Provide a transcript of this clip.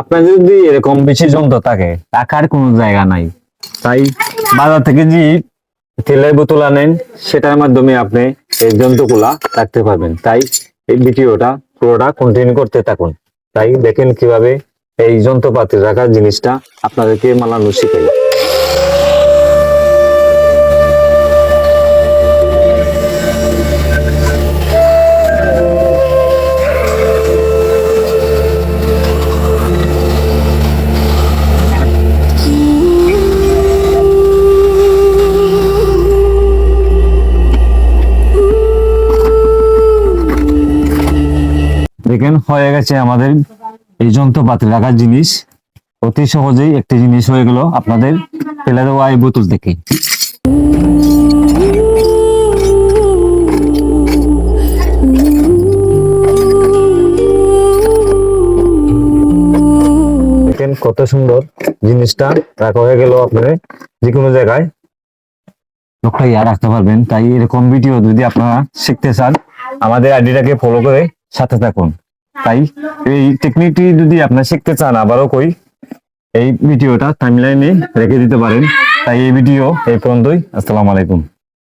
আপনার যদি এরকম বেশি যন্ত্র থাকে, টাকার কোনো জায়গা নাই। তাই বাজার থেকে যে তেলের বোতল আনেন, সেটার মাধ্যমে আপনি এই যন্ত্রগুলা রাখতে পারবেন। তাই এই ভিডিওটা পুরোটা কন্টিনিউ করতে থাকুন। তাই দেখেন কীভাবে এই যন্ত্রপাতি রাখার জিনিসটা আপনাদেরকে মালানো শিখাই। দেখেন, হয়ে গেছে আমাদের এই যন্ত্রপাতি রাখার জিনিস। অতি সহজেই একটি জিনিস হয়ে গেল আপনাদের ফেলে দেওয়া এই বোতল থেকে। কত সুন্দর জিনিসটা রাখা হয়ে গেল আপনার যে কোনো জায়গায়। লোকটা ইয়া রাখতে পারবেন, তাই এরকম ভিডিও যদি আপনারা শিখতে চান, আমাদের আইডিটাকে ফলো করে সাথে থাকুন। তাই এই টেকনিকটি যদি আপনার শিখতে চান, আবারও কই, এই ভিডিওটা টাইমলাইনে রেখে দিতে পারেন। তাই এই ভিডিও এই পর্যন্তই। আসসালামু আলাইকুম।